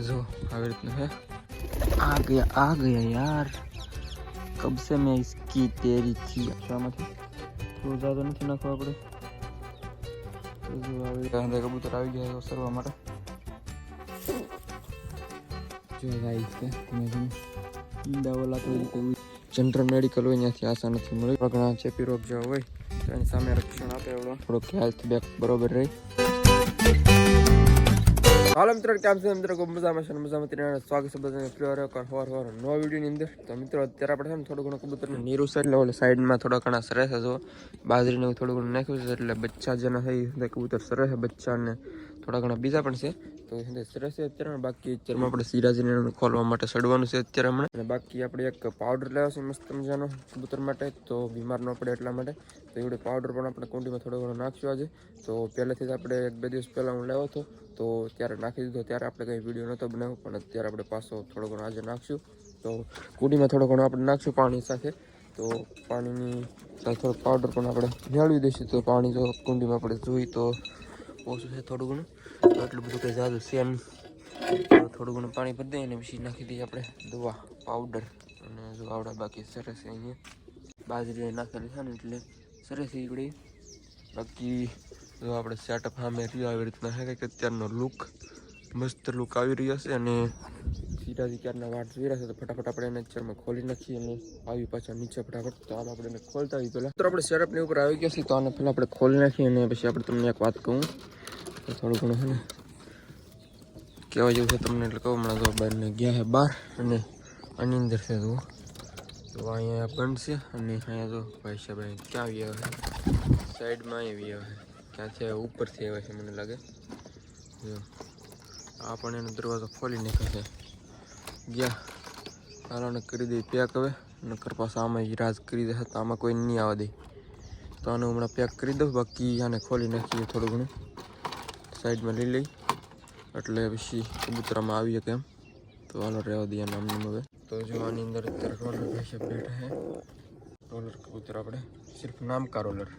જો આવી રીતનું હે આ ગયા આ ગયા યાર કબ સે મેં ઇસકી તેરી થી શામાંથી રોજા તો નથી નાખવા આપણે કબૂતર આવી ગયા સરવા માટે જો ગાઈસ કે મેં તમને દાવલા કોઈ જનરલ મેડિકલ હોય ત્યાંથી આશા નથી મળી ઘણા ચેપી રોગ જેવા હોય તો એની સામે રક્ષણ આપે એવડો થોડો ખ્યાલથી બેક બરોબર રહી હાલો મિત્રો, કેમ છે? મિત્રો મજામાં છે મજામાં તેને સ્વાગત છે બધાને વાર એકવાર હોર હોર નવા વિડીયોની અંદર. તો મિત્રો, અત્યારે આપણે છે ને થોડું ઘણું કબૂતરને નીરું છે, એટલે ઓલે સાઈડમાં થોડા ઘણા સરસ છે જો બાજરીને એવું થોડું ઘણું નાખ્યું છે, એટલે બચ્ચા જેના થઈ કબૂતર સરસ છે, બચ્ચાને થોડા ઘણા બીજા પણ છે. તો સરસ છે અત્યારે. બાકી અત્યારમાં આપણે સિરાજીને ખોલવા માટે સડવાનું છે અત્યારે હમણાં. અને બાકી આપણે એક પાવડર લાવ્યો છે મસ્ત મજાનો કબૂતર માટે. તો બીમાર ન પડે એટલા માટે. તો એવડે પાવડર પણ આપણે કુંડીમાં થોડો ઘણો નાખ્યો આજે. તો પહેલેથી જ આપણે એક બે દિવસ પહેલાં હું લાવ્યો હતો. તો ત્યારે નાખી દીધો. ત્યારે આપણે કંઈ વીડિયો નહોતો બનાવ્યો, પણ અત્યારે આપણે પાછો થોડો ઘણો આજે નાખશું તો કુંડીમાં થોડો ઘણો આપણે નાખશું પાણી સાથે. તો પાણીની સાથે થોડો પાવડર પણ આપણે મેળવી દઈશું. તો પાણી જો કુંડીમાં આપણે જોઈ તો ઓછું છે થોડું ઘણું. તો એટલું બધું કંઈ જાદું નહીં થોડું ઘણું પાણી ભરી દઈએ અને પછી નાખી દઈએ આપણે દવા પાવડર અને જો આવડા બાકી સરસ અહીંયા. બાજરી નાખેલી છે ને એટલે સરસ ઈકડી બાકી જો આપણે સેટઅપ સામે રહ્યો આવી રીતના છે કે અત્યારનો લુક મસ્ત લુક આવી રહ્યો છે અને સીધાથી ક્યારના વાટ જોઈ રહ્યા છે, તો ફટાફટ આપણે એને ચરમાં ખોલી નાખીએ અને આવી પાછા નીચે ફટાફટ. તો આમ આપણે એને ખોલતા આવી પહેલાં. તો આપણે સેટઅપની ઉપર આવી ગયા છે તો આને પહેલાં આપણે ખોલી નાખીએ અને પછી આપણે તમને એક વાત કહું. તો થોડું ઘણું છે ને કહેવા જેવું છે તમને એટલે કહું. હમણાં તો બહારને ગયા છે બહાર અને આની અંદર છે તો. તો અહીંયા બંધ છે અને અહીંયા તો ભાઈ સાહેબ અહીં ક્યાં આવી આવે સાઈડમાં આવી આવે ક્યાંથી ઉપરથી આવે છે મને લાગે. જો. આ પણ એનો દરવાજો ખોલી નીકળશે ગયા. હાલોને કરી દઈ પેક હવે. નકર પાછા આમાં રાજ કરી દે. તો આમાં કોઈ નહીં આવવા દે. તો આને હમણાં પેક કરી દઉં. બાકી આને ખોલી નાખીએ થોડું ઘણું. સાઈડમાં લઈ લઈ. એટલે પછી કબૂતરામાં આવીએ કેમ તો હાલો રહેવા દઈએ નામની હવે. તો જો આની અંદર અત્યારે રોલર ભાઈ બેઠા છે. રોલર કબૂતર આપણે. સિર્ફ નામ કા રોલર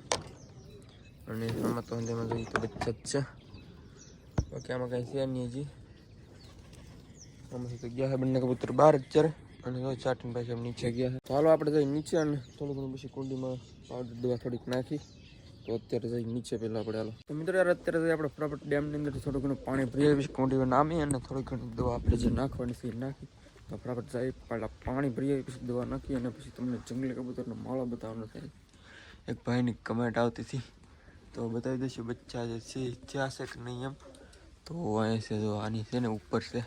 અને આમાં તો અંદરમાં જોઈએ તો બચ્ચા જ છે. બાકી આમાં કાંઈ છે નહીં હજી. આમાંથી તો ગયા છે બંને કબૂતર બહાર અત્યારે અને જો ચાટીને પાછી આમ નીચે ગયા છે. તો હાલો આપણે જઈ નીચે અને થોડું ઘણું પછી કુંડીમાં પાવડર દવા થોડીક નાખી. તો અત્યારે જઈ નીચે પહેલાં આપણે તો મિત્રો યાર, અત્યારે જઈ આપણે ફટાફટ ડેમની અંદર થોડું ઘણું પાણી ભરી આવીશ કુંડીમાં નામી અને થોડી ઘણી દવા આપણે જે નાખવાની છે એ નાખી. તો ફટાફટ જઈ પહેલાં પાણી આવી પછી દવા નાખી અને પછી તમને જંગલી કબૂતરનો માળો બતાવવાનો છે. એક ભાઈની કમેન્ટ આવતી હતી. તો બતાવી દઈશું, બચ્ચા જે છે ત્યાં છે કે નહીં એમ? તો અહીંયા છે, જો આની છે ને ઉપર છે.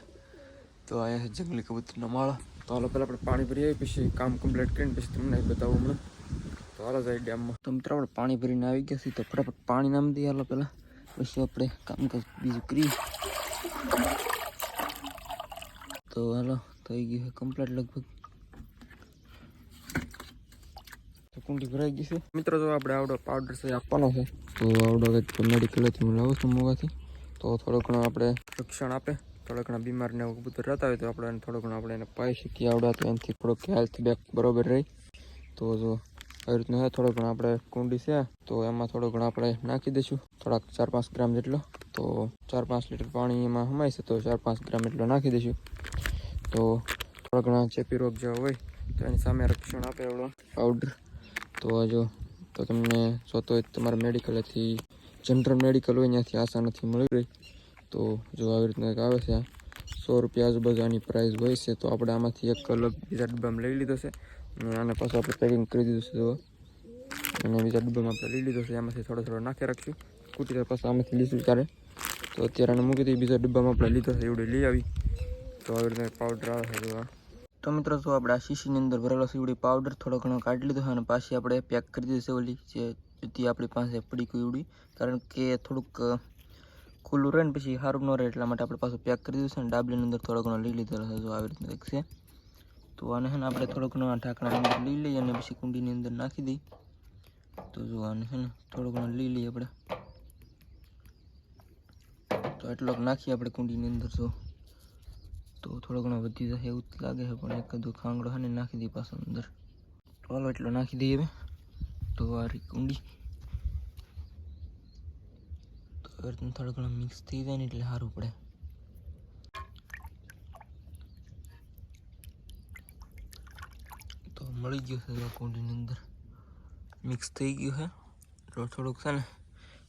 તો અહીંયા છે જંગલી કબૂતરનો માળો. તો હાલો, પહેલાં આપણે પાણી ભરી આવી પછી કામ કમ્પ્લીટ કરીને પછી તમને બતાવું હમણાં. તો હાલો જાય ડેમમાં. તો મિત્રો આપણે પાણી ભરીને આવી ગયા છીએ તો ફટાફટ પાણી નામ દઈએ હાલો પહેલાં. પછી આપણે કામકાજ બીજું કરીએ. તો હાલો થઈ ગયું છે કમ્પ્લીટ લગભગ. તો કુંડી ભરાઈ ગઈ છે. મિત્રો તો આપણે આવડો પાવડર છે આપવાનો છે. તો આવડો કંઈક મેડિકલથી હું લાવું છું મોગાથી તો થોડો ઘણો આપણે રક્ષણ આપે. થોડા ઘણા બીમારને કબૂતર રહેતા હોય તો આપણે થોડો ઘણો આપણે એને પાઈ શકીએ આવડા તો એનાથી થોડોક હેલ્થ બેક બરોબર રહી. તો જો આવી રીતનું છે. થોડો ઘણો આપણે કુંડી છે, તો એમાં થોડો ઘણો આપણે નાખી દઈશું. થોડાક ચાર પાંચ ગ્રામ જેટલો. તો ચાર પાંચ લીટર પાણી એમાં હમાય છે, તો ચાર પાંચ ગ્રામ એટલો નાખી દઈશું. તો થોડા ઘણા ચેપી રોગ જેવા હોય, તો એની સામે રક્ષણ આપે એવડો પાવડર તો જો, તો તમને જોતો હોય તમારા મેડિકલથી જનરલ મેડિકલ હોય, ત્યાંથી આશા નથી મળી રહી. તો જો આવી રીતના એક આવે છે સો રૂપિયા આજુબાજુ આની પ્રાઇસ હોય છે, તો આપણે આમાંથી એક અલગ બીજા ડબ્બામાં લઈ લીધો છે. અને પાછું આપણે પેકિંગ કરી દીધું છે અને બીજા ડબ્બામાં આપણે લઈ લીધો છે એમાંથી થોડો થોડો નાખી રાખશું. કૂટી પાછું આમાંથી લીધું ત્યારે. તો અત્યારે એને મૂકી દઈએ, બીજા ડબ્બામાં આપણે લીધો છે, એવડે લઈ આવી. તો આવી રીતે પાવડર આવે છે તો મિત્રો તો આપણે આ શીશીની અંદર ભરેલો સીવડી પાવડર થોડો ઘણો કાઢી લીધો અને પાછી આપણે પેક કરી દીધું છે, ઓલી જે જુદી આપણી પાસે પડી એવડી. કારણ કે થોડુંક ખુલ્લું રહે ને પછી સારું ન રહે, એટલા માટે આપણે પાછું પેક કરી દીધું છે અને ડાબલીની અંદર થોડો ઘણો લઈ લીધેલો છે જો આવી રીતના છે. તો આને છે આપણે થોડુંક ઘણો ઢાંકણા અંદર લઈ લઈએ અને પછી કુંડીની અંદર નાખી દઈએ. તો જો આને છે ને થોડો ઘણો લઈ લઈએ આપણે. તો એટલોક નાખીએ આપણે કુંડીની અંદર જો. તો થોડો ઘણો વધી જશે એવું લાગે છે, પણ એકાદો ખાંગડો છે ને નાખી દઈએ પાછો અંદર. તો એટલો નાખી દઈએ હવે. તો આ કુંડી. તો થોડો ઘણો મિક્સ થઈ જાય ને એટલે સારું પડે. મળી ગયું છે કુંડીની અંદર. મિક્સ થઈ ગયું છે. તો થોડુંક છે ને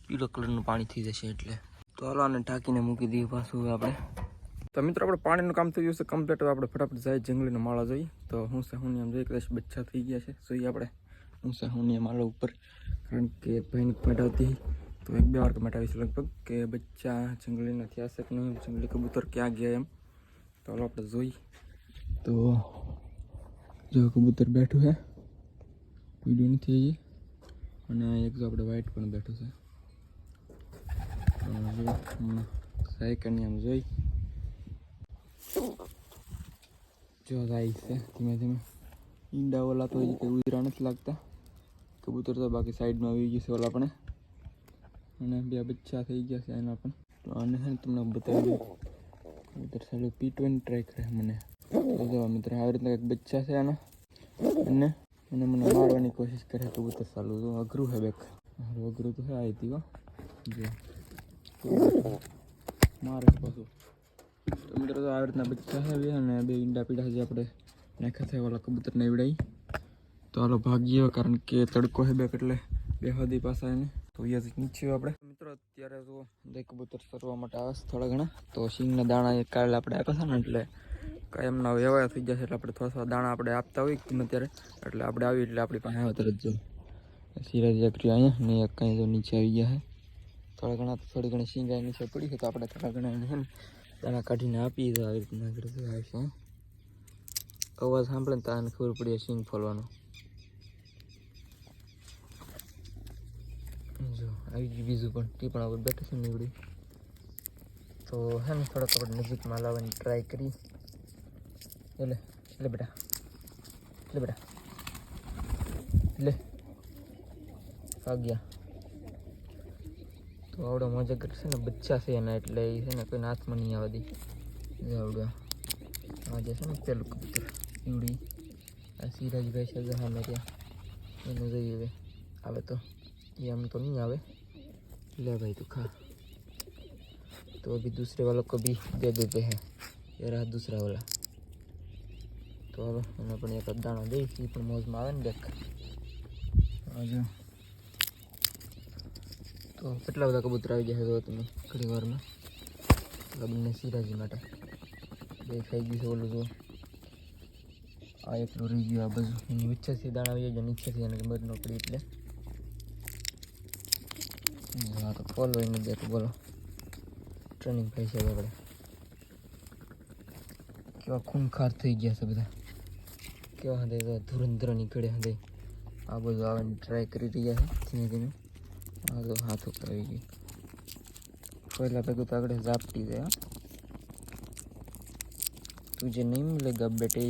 પીળો કલરનું પાણી થઈ જશે એટલે. તો હાલો આને ઢાંકીને મૂકી દઈએ પાછું આપણે. તો મિત્રો, આપણે પાણીનું કામ થઈ ગયું છે કમ્પ્લીટ હવે આપણે ફટાફટ જાય જંગલીનો માળો જોઈએ તો હું છે, હું આમ જોઈ, કદાચ બચ્ચા થઈ ગયા છે. જોઈએ આપણે, હું છે, હું માળા ઉપર. કારણ કે ભાઈને આવતી તો એક બે વાર કમેન્ટ આવી લગભગ કે બચ્ચા જંગલીના થયા છે કે જંગલી કબૂતર ક્યાં ગયા એમ? તો હાલો આપણે જોઈ. તો જો કબૂતર બેઠું છે વીડિયો નથી હજી અને એક જો આપણે વ્હાઈટ પણ બેઠું છે તો જો હમણાં સાયકલની આમ જોઈ જો જાય છે ધીમે ધીમે ઈંડા ઓલા તો હજી કંઈ ઉતરા નથી લાગતા કબૂતર તો બાકી સાઈડમાં આવી ગયું છે ઓલા પણ અને બે બચ્ચા થઈ ગયા છે એના પણ તો આને છે ને તમને બતાવી દઉં કબૂતર સારું પીટવાની ટ્રાય કરે મને તો જો મિત્ર આવી રીતના કંઈક બચ્ચા છે આના. અને એને મને મારવાની કોશિશ કરે કબૂતર ચાલુ તો અઘરું હે બેક. મારું અઘરું તો હે આવી હતી હો. જો. મારે પાછું. તો મિત્રો તો આવી રીતના બચ્ચા છે અને બે ઈંડા પીડા છે આપણે. નાખ્યા થાય કબૂતર ને એવડાઈ તો હાલો ભાગીએ, કારણ કે તડકો છે બેક એટલે બે હદી પાસે એને. તો અહીંયાથી નીચે આપણે. મિત્રો, અત્યારે બે કબૂતર સરવા માટે આવે છે થોડા ઘણા. તો સિંગના દાણા એક કાલે આપણે આપ્યા છે ને એટલે કાયમના વ્યવહાર થઈ જશે એટલે આપણે થોડા થોડા દાણા આપણે આપતા હોય ગમે ત્યારે. એટલે આપણે આવી એટલે આપણી પાસે આવે તરત જો. સિરાજ ચક્રી અહીંયા ને એક કાંઈ તો નીચે આવી ગયા છે. થોડા ઘણા તો થોડી ઘણી સિંગાઈ નીચે પડી છે, તો આપણે થોડા ઘણા એને છે ને દાણા કાઢીને આપીએ તો આવી રીતના આગળ તો આવશે હં. અવાજ સાંભળે ને તો આને ખબર પડી સિંગ ફોલવાનો. જો, આવી ગયું બીજું પણ, તે પણ આપણે બેઠું છે નીવડી. તો હે ને થોડાક આપણે નજીકમાં લાવવાની ટ્રાય કરી એટલે એટલે બેટા એટલે બેટા લે વાગ્યા તો આવડો મજા કરશે ને બચ્ચા છે એના એટલે એ છે ને કોઈને હાથમાં નહીં આવવા દે જે આવડો આ જે છે ને પેલું કબૂતર ઈવડી આ સિરાજભાઈ છે જે સામે ત્યાં એનું જોઈએ હવે આવે તો ये हम तो नहीं आवे ले भाई तू खा तो अभी दूसरे वालों को भी दे देते हैं ये रहा दूसरा वाला તો એને પણ એક દાણો દઈ એ પણ મોજમાં આવે ને દેખ હજુ તો કેટલા બધા કબૂતર આવી જશે તો તમે ઘણી વારમાં? લગ્નને સિરાજી માટે. બે થઈ ગયું છે ઓલું જો. આ એકલું રહી ગયું, આ બધું એની વચ્ચેથી દાણા આવી જાય નીચેથી એને ખબર નોકરી એટલે. હા તો ફોલો એને દેખ બોલો. ટ્રેનિંગ થઈ છે આપણે. કેવા ખૂંખાર થઈ ગયા છે બધા. કેવા હંધે તો ધુરંધર નીકળે હંધે આ બધું આવવાની ટ્રાય કરી રહ્યા છે ધીમે ધીમે આ તો હાથ ઉપર આવી ગયું પહેલાં ભેગું તો આગળ ઝાપટી જાય હા तुझे नहीं मिलेगा बेटे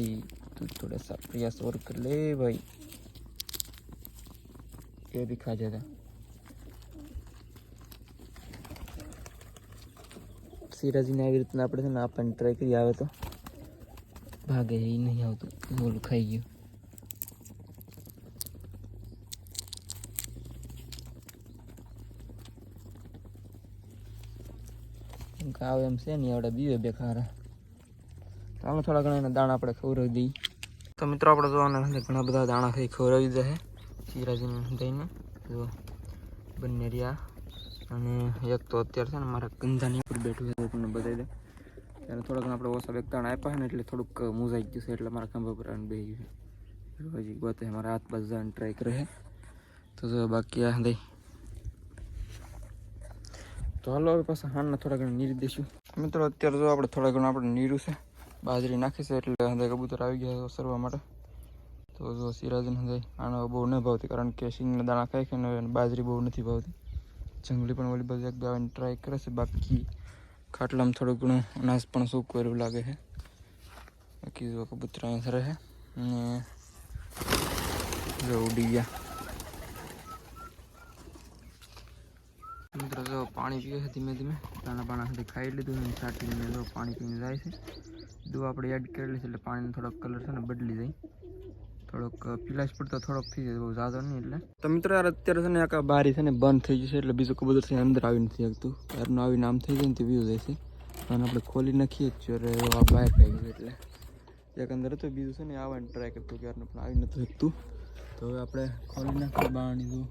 तू थोड़ा सा प्रयास और कर ले भाई ये भी खा जाता સિરાજીને આવી રીતના આપણે છે ને આપણને ટ્રાય કરી આવે તો ભાગે એ નહીં આવતું. બોલું ખાઈ ગયું. આવે એમ છે નહીં આવડે બીવે બે ખારા તો થોડા ઘણા એના દાણા આપણે ખવડાવી દઈએ. તો મિત્રો, આપણે જોવાના છે ઘણા બધા દાણા ખાઈ ખવડાવી દીધા છે. શિરાજીને દઈને જો બંને રહ્યા. અને એક તો અત્યારે છે ને, મારા ગંધાની ઉપર બેઠું છે તમને બતાવી દે. ત્યારે થોડાક આપણે ઓછા એક ત્રણ આપ્યા ને એટલે થોડુંક મૂઝાઈ ગયું છે એટલે મારા ખંભા પર બે ગયું છે. મારા હાથ પાસ જવાની ટ્રાય કરે તો જો બાકી આ દઈ તો હાલો હવે પાછા હાલના થોડા ઘણા નીર દઈશું મિત્રો, અત્યારે જો આપણે થોડા ઘણા આપણે નીરું છે, બાજરી નાખી છે એટલે હંધાઈ કબૂતર આવી ગયા સરવા માટે. તો જો સિરાજને હંધાઈ આનો બહુ ન ભાવતી, કારણ કે સિંગના દાણા ખાઈ ખાઈને બાજરી બહુ નથી ભાવતી. જંગલી પણ ઓલી બાજુ એક બે ટ્રાય કરે છે, બાકી ખાટલામાં થોડું ઘણું અનાજ પણ સૂકું એવું લાગે છે. બાકી જો કબૂતર અહીંયા સરે છે. અને જો ઉડી ગયા. મિત્રો, જો પાણી પીવે છે ધીમે ધીમે. દાણા પાણા સુધી ખાઈ લીધું અને છાંટીને જો પાણી પીને જાય છે. દૂધ આપણે એડ કરેલી છે એટલે પાણીનો થોડોક કલર છે ને બદલી જાય. થોડોક પીલાશ પડતો થોડોક થઈ જાય, બહુ ઝાઝો નહીં એટલે. તો મિત્રો યાર, અત્યારે છે ને આખા બારી છે ને બંધ થઈ જશે એટલે બીજું કબૂતર છે અંદર આવી નથી શકતું. યારનું આવીને આમ થઈ જાય ને તે વ્યૂ જાય છે. અને આપણે ખોલી નાખીએ જ છીએ આ બહાર પાઈ ગયું એટલે. એક અંદર હતો, બીજું છે ને આવવાની ટ્રાય કરતું કે ક્યારનું પણ આવી નથી શકતું. તો હવે આપણે ખોલી નાખીએ બાણી જો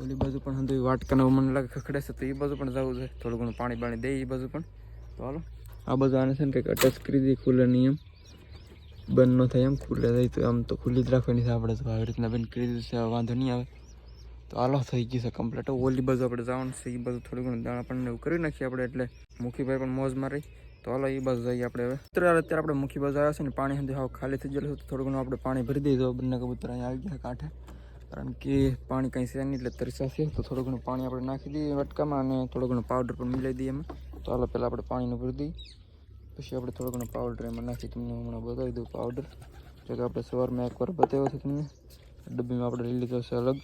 ઓલી બાજુ પણ હંધુ વાટકાને મને લાગે ખખડે છે, તો એ બાજુ પણ જવું છે. થોડું ઘણું પાણી બાણી દે એ બાજુ પણ. તો હાલો. આ બાજુ આને છે ને કંઈક અટેચ કરી દઈએ ખુલ્લે નિયમ બંધ ન થાય એમ ખુલ્લે થાય તો આમ તો ખુલ્લી જ રાખવાની છે આપણે તો. આવી રીતના બંધ કરી દીધું છે, વાંધો નહીં આવે. તો હાલો, થઈ ગયું છે કમ્પ્લીટ ઓલી બાજુ આપણે જવાનું છે એ બાજુ થોડું ઘણું દાણા પણ એવું કરી નાખીએ આપણે, એટલે મુખીભાઈ પણ મોજ મારી. તો હાલો એ બાજુ જઈએ આપણે હવે. અત્યારે અત્યારે આપણે મુખી બાજુ આવ્યા છે ને, પાણી સુધી હાવ ખાલી થઈ ગયેલું તો થોડું ઘણું આપણે પાણી ભરી દઈએ. બંને કબૂતર અહીંયા આવી ગયા કાંઠે. કારણ કે પાણી કંઈ છે નહીં, એટલે તરસા છે. તો થોડું ઘણું પાણી આપણે નાખી દઈએ, વટકામાં, અને થોડું ઘણું પાવડર પણ મિલાવી દઈએ એમાં. તો હાલો, પહેલાં આપણે પાણીનું ભરી દઈએ. પછી આપણે થોડો ઘણો પાવડર એમાં નાખી તમને હમણાં બતાવી દઉં પાવડર જો કે આપણે સવારમાં એકવાર બતાવ્યો છે તમને. ડબ્બીમાં આપણે લઈ લીધો છે અલગ.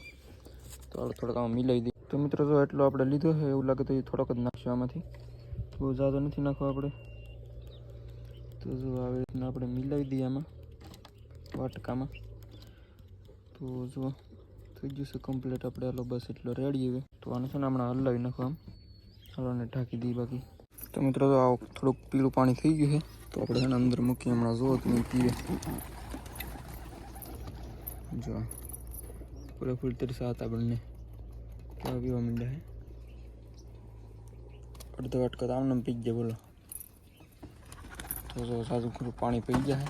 તો આપણે થોડોક આમાં મિલાવી દઈએ. તો મિત્રો જો એટલો આપણે લીધો છે એવું લાગે તો એ થોડોક જ નાખશું આમાંથી. બહુ ઝાઝો નથી નાખવો આપણે. તો જો આવી રીતના આપણે મિલાવી દઈએ આમાં, વાટકામાં. તો જો થઈ છે કમ્પ્લીટ આપણે હાલો બસ એટલો રેડી હવે. તો આને છે ને હમણાં હલાવી નાખો આમ. હાલોને ઢાંકી દઈએ બાકી. તો મિત્રો, તો આ થોડુંક પીળું પાણી થઈ ગયું છે. તો આપણે છે ને અંદર મૂકી હમણાં જુઓ તમે પીવે. જો. પૂરે ફૂલ તરસા હતા બંને કેવા પીવા માંડ્યા છે. અડધો વાટકો તો આમને પી જાય બોલો. તો જો, સાજુ ખરું પાણી પી જાય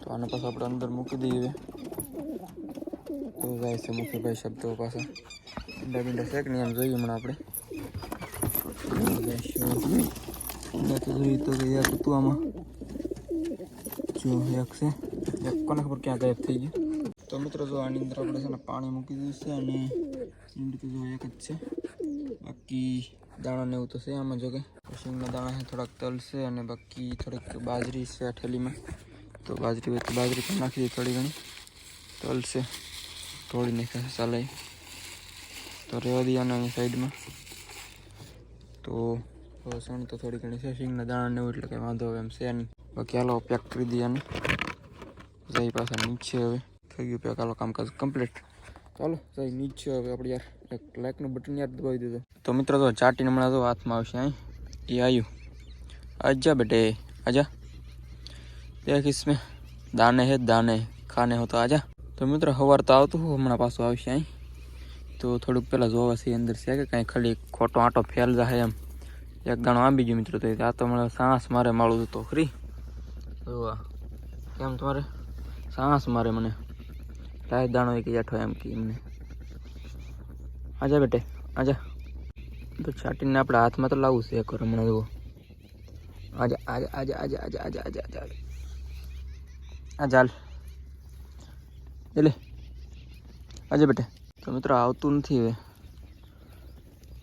તો આને પાછું આપણે અંદર મૂકી દઈએ. તો જાય છે મુખીભાઈ શબ્દો પાછા. ઈંડા બીંડા શેક નહીં આમ જોઈએ હમણાં આપણે. ઈંડા તો જોઈએ તો કે એક હતું આમાં જો એક છે એક કોને ખબર ક્યાં ગાયબ થઈ ગયું તો મિત્રો જો આની અંદર આપણે છે ને પાણી મૂકી દીધું છે અને ઈંડ તો જો એક જ છે બાકી દાણા ને એવું તો છે આમાં જો કે શીંગના દાણા છે થોડાક તલ છે અને બાકી થોડીક બાજરી છે આ ઠેલીમાં તો બાજરી હોય તો બાજરી પણ નાખી દઈએ થોડી ઘણી તલ છે તોડી નાખ્યા છે ચાલે તો રહેવા દઈએ આને અહીં સાઈડમાં તો સણ તો થોડી ઘણી છે સિંગના દાણા ને એટલે કંઈ વાંધો એમ છે નહીં. બાકી હાલો પેક કરી દઈએ ને જઈ પાછા નીચે હવે. થઈ ગયું પેક હાલો કામકાજ કમ્પ્લીટ ચાલો જઈ નીચે હવે આપણે યાર એક લાઇકનું બટન યાર દબાવી દીધો. તો મિત્ર, તો ચાટીને હમણાં તો હાથમાં આવશે અહીં. એ આવ્યું અજા બેટે, આજા. દેખ મેં. દાને હે, દાને. ખાને હો તો આજા. તો મિત્ર સવાર તો આવતું હમણાં પાછું આવશે અહીં. તો થોડુંક પહેલાં જોવા છે અંદર છે કે કાંઈ ખાલી ખોટો આંટો ફેલ જાય એમ. એક દાણો આંબી ગયો મિત્રો, તો આ તો મને સાસ મારે માળું હતો, ખરી? તો કેમ તમારે? સાસ મારે મને. લાય દાણો એક જાઠો એમ કે એમને. આજા બેટે, આજા. તો છાટીને આપણે હાથમાં તો લાવવું છે એકવાર હમણાં, જુઓ. આજા આજા, આજે આજે, આજા આજા આજા આજા આ ચાલ. એટલે આજે બેટે. તો મિત્રો આવતું નથી હવે.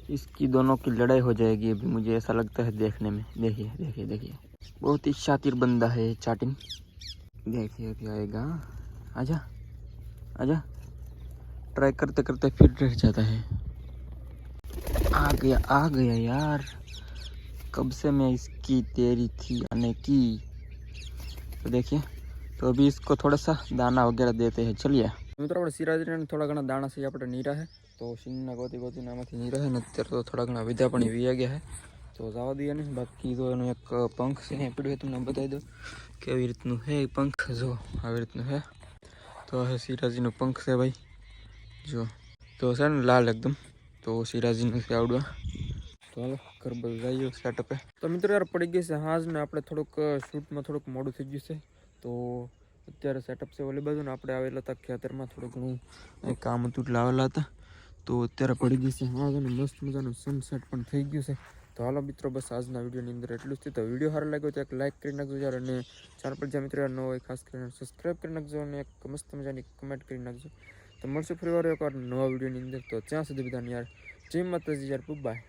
इसकी दोनों की लड़ाई हो जाएगी अभी मुझे ऐसा लगता है देखने में। देखिए देखिए देखिए। बहुत ही शातिर बंदा है चाटिन। देखिए, अभी आएगा। आजा आजा। ट्राई करते करते फिर रह जाता है। आ गया आ गया यार। कब से मैं इसकी तैयारी थी आने की? तो देखिए तो अभी इसको थोड़ा सा दाना वगैरह देते हैं। चलिए। મિત્રો, આપણે સિરાજને થોડા ઘણા દાણા છે, આપણે નીરા છે તો સિંગના ગોતી ગોતીને આમાંથી નીરા છે ને અત્યારે તો થોડા ઘણા વિધા પણ વી ગયા છે તો જવા દઈએ ને. બાકી તો એનો એક પંખ છે એ પડ્યું તમને બતાવી દો કેવી રીતનું એ પંખ? જો, આવી રીતનું છે તો હે સિરાજીનું પંખ છે ભાઈ. જો, તો છે ને લાલ એકદમ. તો સિરાજીનું છે આવડવા. તો હાલો ઘર બધું જઈએ સેટઅપે તો મિત્રો, યાર પડી ગઈ છે હાજ ને આપણે થોડુંક શૂટમાં થોડુંક મોડું થઈ ગયું છે. તો અત્યારે સેટઅપ છે ઓલી બાજુ ને આપણે આવેલા હતા ખેતરમાં, થોડું ઘણું કંઈ કામ હતું એટલે આવેલા હતા. તો અત્યારે પડી ગઈ છે. હા અને મસ્ત મજાનું સનસેટ પણ થઈ ગયું છે. તો હાલો મિત્રો, બસ આજના વિડીયોની અંદર એટલું જ છે. તો વીડિયો સારો લાગ્યો તો એક લાઇક કરી નાખજો યાર, અને ચાર પર જ્યાં મિત્રો યાર ન હોય, ખાસ કરીને સબસ્ક્રાઈબ કરી નાખજો અને એક મસ્ત મજાની કમેન્ટ કરી નાખજો. તો મળશે ફરી વાર એકવાર નવા વિડીયોની અંદર. તો ત્યાં સુધી બધાને યાર, જય માતાજી યાર બાય